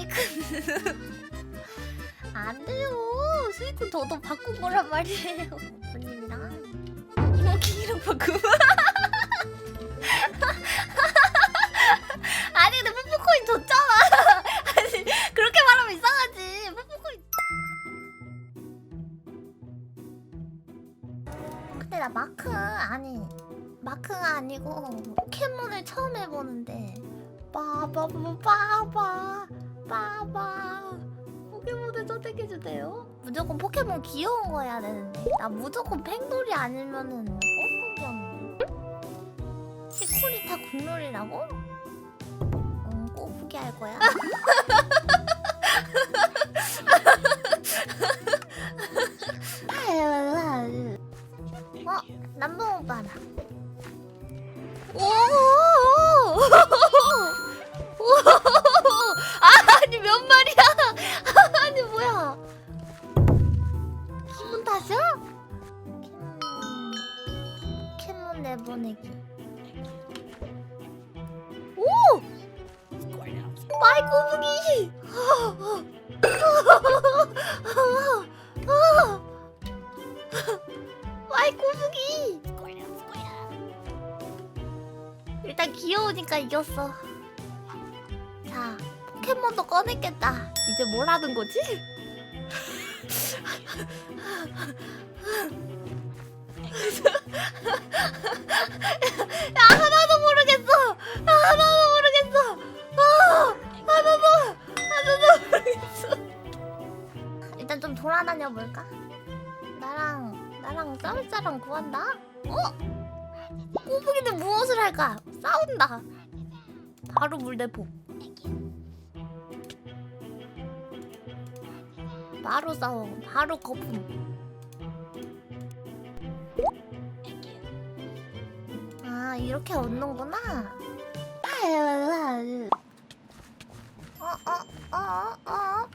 스이큰 안 돼요. 스이큰 저도 바꾼 거란 말이에요. 부모님이랑. 이모 킹이랑 바꾸면 무조건 포켓몬 귀여운 거 해야 되는데 나 무조건 팽돌이 아니면은 꼬북이었는데 히코리타 국룰이라고? 응 꼬북이 할 거야 어? 남봉 오빠다 오! 아니 몇 마리 내보내기. 오! 마이 꼬부기! 일단 귀여우니까 이겼어. 자, 포켓몬도 꺼냈겠다. 이제 뭘 하는 거지? 야, 하나도 모르겠어. 아, 하나도 모르겠어. 아, 하나도 모르겠어. 일단 좀 돌아다녀 볼까? 나랑 나랑 싸울 사람 구한다. 어? 꼬부기는 무엇을 할까? 싸운다. 바로 물대포. 바로 싸워. 바로 거품. 이렇게 얻는구나.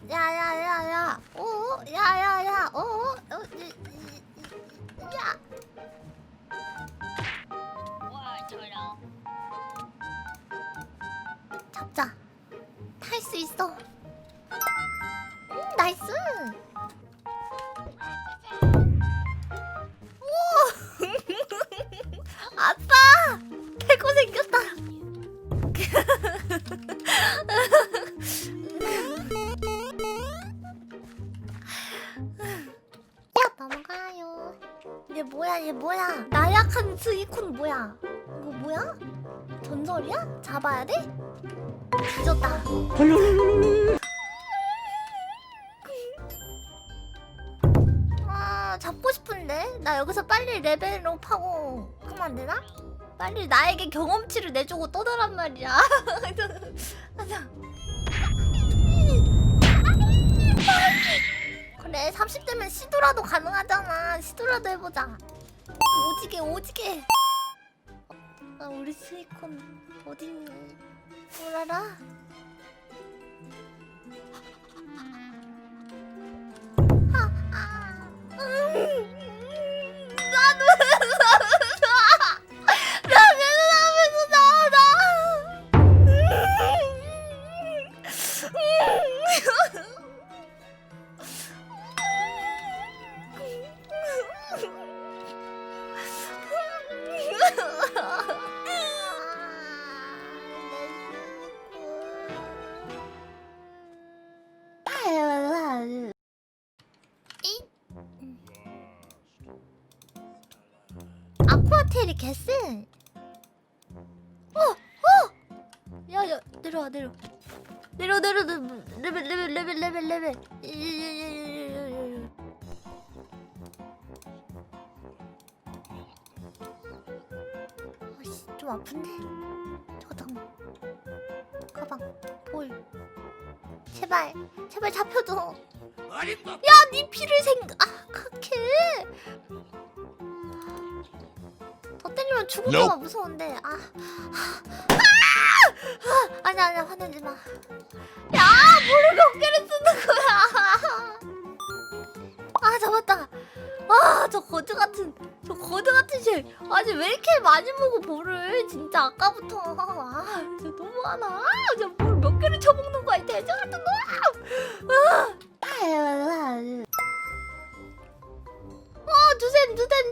야야 야 야 오 야 야야 어 어, 이, 이, 이, 야 잡자. 탈 수 있어. 음, 나이스. 뭐야, 얘 뭐야? 나약한 스이콘 뭐야? 이거 뭐야? 전설이야? 잡아야 돼? 뒤졌다. 아 잡고 싶은데 나 여기서 빨리 레벨업 하고 하면 안 되나? 빨리 나에게 경험치를 내주고 떠나란 말이야. 가자. 그래 30대면 시도라도 가능하잖아. 시도라도 해보자. 오지게 오지게. 아 우리 스이콘 어딨니? 몰라라. 아, 아, 음, 나는 나는 아쿠아테리 개쎄. 어, 어. 야, 야, 내려와, 내려. 내려, 내려. 레벨, 레벨, 레벨, 레벨, 레벨. 아씨, 좀 아픈데. 잠깐. 가방, 볼. 제발, 제발 잡혀줘. 야, 네 피를 생, 아. 더 때리면 죽을까봐 무서운데. 아, 아, 아, 아니야, 화내지 마. 야, 몇 개를 쓰는 거야. 아, 잡았다. 아, 저 거지 같은, 저 거지 같은 실. 아니 왜 이렇게 많이 먹어 볼을? 진짜 아까부터. 아, 진짜 너무하나. 아, 저볼몇 어깨를 쳐먹는 거야 이 돼지 같은 놈! 어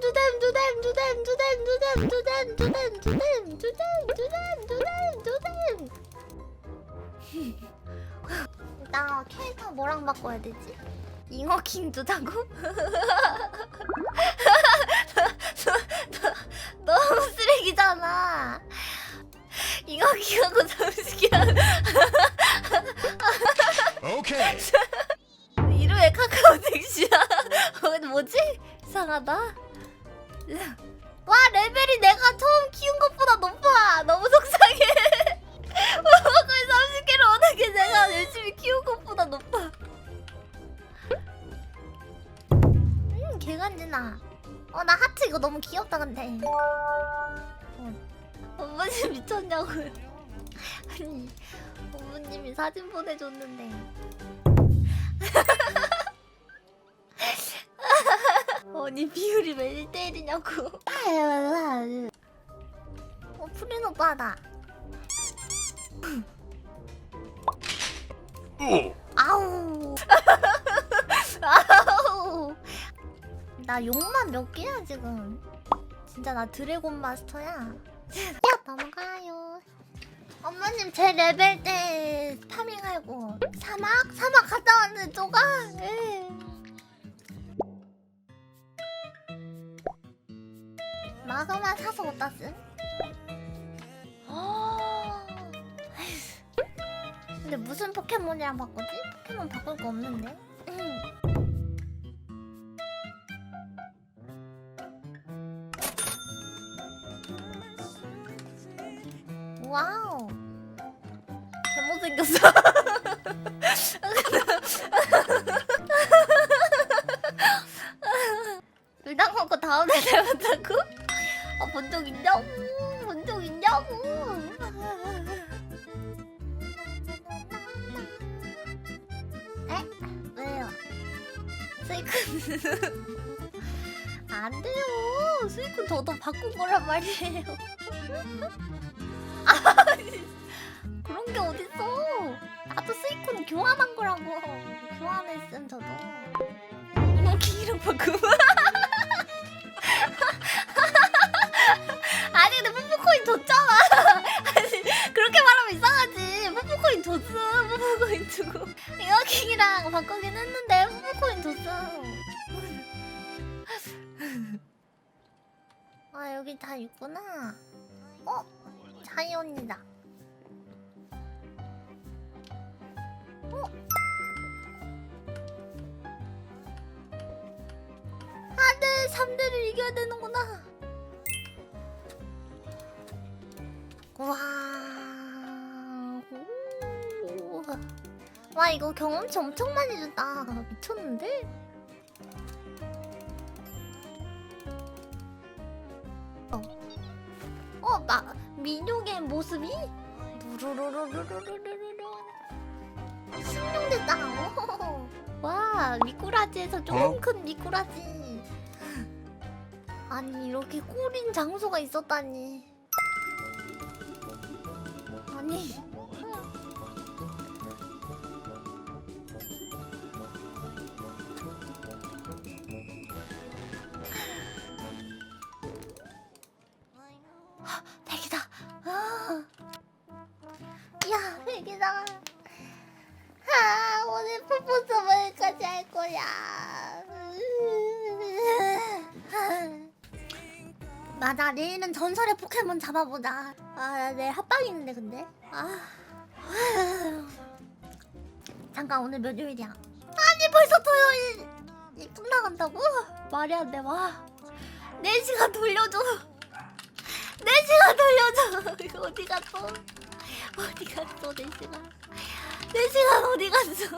주댐 주댐 주댐 주댐 주댐 주댐 주댐 주댐 주댐 주댐 주댐 주댐 나 캐릭터 뭐랑 바꿔야 되지? 잉어킹 두자고? 너무 쓰레기잖아 잉어킹하고 잠시기한 Okay. 이름에 카카오 택시야 어, 뭐지? 이상하다 와 레벨이 내가 처음 키운 것보다 높아. 너무 속상해. 거의 30개를 얻은 게 내가 열심히 키운 것보다 높아. 음 개간지나. 어 나 하트 이거 너무 귀엽다 근데. 어, 어머님 미쳤냐고요. 아니 어머님이 사진 보내줬는데 아니 비율이 왜 1대1이냐고. 어 프린 오빠다. 아우. 아우 나 욕만 몇 개야 지금. 진짜 나 드래곤 마스터야. 야 넘어가요. 어머님 제 레벨 때 파밍하고 사막? 사막 갔다 왔는데 쪼가 마그마 사서 어디다 쓴? 아. 근데 무슨 포켓몬이랑 바꾸지? 포켓몬 바꿀 거 없는데? 와우 개못생겼어 에? 왜요? 스이큰 안 돼요. 스이큰 저도 바꾼 거란 말이에요. 그런 게 어딨어? 나도 스이큰 교환한 거라고. 교환했음 저도. 이모킹이랑 바꾸면 아 아니 그렇게 말하면 이상하지. 푸푸코인 줬음. 푸푸코인 주고. 이어킹이랑 바꾸긴 했는데 푸푸코인 줬음. 아 여기 다 있구나. 어? 자이 언니다. 어? 안돼 3대를 이겨야 되는 와. 오. 와 이거 경험치 엄청 많이 준다. 미쳤는데? 어. 어, 나 민용의 모습이 루루루루루루루루루 숙련됐다. 오. 와 미꾸라지에서 조금 큰 미꾸라지. 아니 이렇게 꿀인 장소가 있었다니. 아니. 아, 아. 아 오늘 풋풋 서버까지 할 거야 맞아. 내일은 전설의 포켓몬 잡아보자. 아 내일 합방 있는데 근데. 아 잠깐 오늘 몇 요일이야. 아니 벌써 토요일. 이 끝나간다고? 말이 안 돼 와. 4시간 돌려줘. 4시간 돌려줘. 어디 갔어? 어디 갔어 4시간? 4시간 어디 갔어